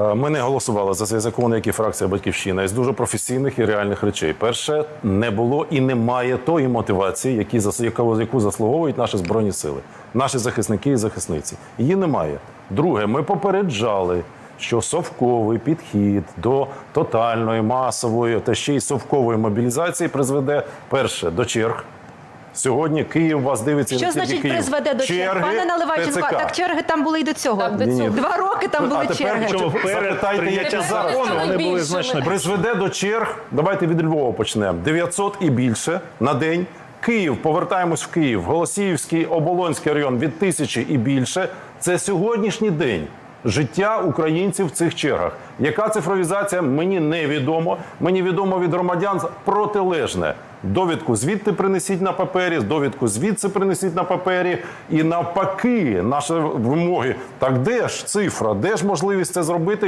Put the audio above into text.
Е, Ми не голосували за цей закон, як і фракція Батьківщина, із дуже професійних і реальних речей. Перше, не було і немає тої мотивації, які, яку, яку заслуговують наші збройні сили, наші захисники і захисниці. Її немає. Друге, ми попереджали, що совковий підхід до тотальної, масової та ще й совкової мобілізації призведе перше до черг. Сьогодні Київ вас дивиться. Що значить Київ. призведе до черг? Черги Пане Наливайченко, ТЦК. так черги там були і до цього. Так, до Ні, ні. цього. Два роки там були А тепер черги. що? Чому перед Запитайте, закону вони були значно призведе до черг. Давайте від Львова почнемо. 900 і більше на день. Київ, повертаємось в Київ. Голосіївський, Оболонський район від тисячі і більше. Це сьогоднішній день. Життя українців в цих чергах. Яка цифровізація? Мені невідомо. Мені відомо від громадян протилежне. Довідку звідти принесіть на папері, довідку звідси принесіть на папері. І навпаки, наші вимоги. Так де ж цифра? Де ж можливість це зробити?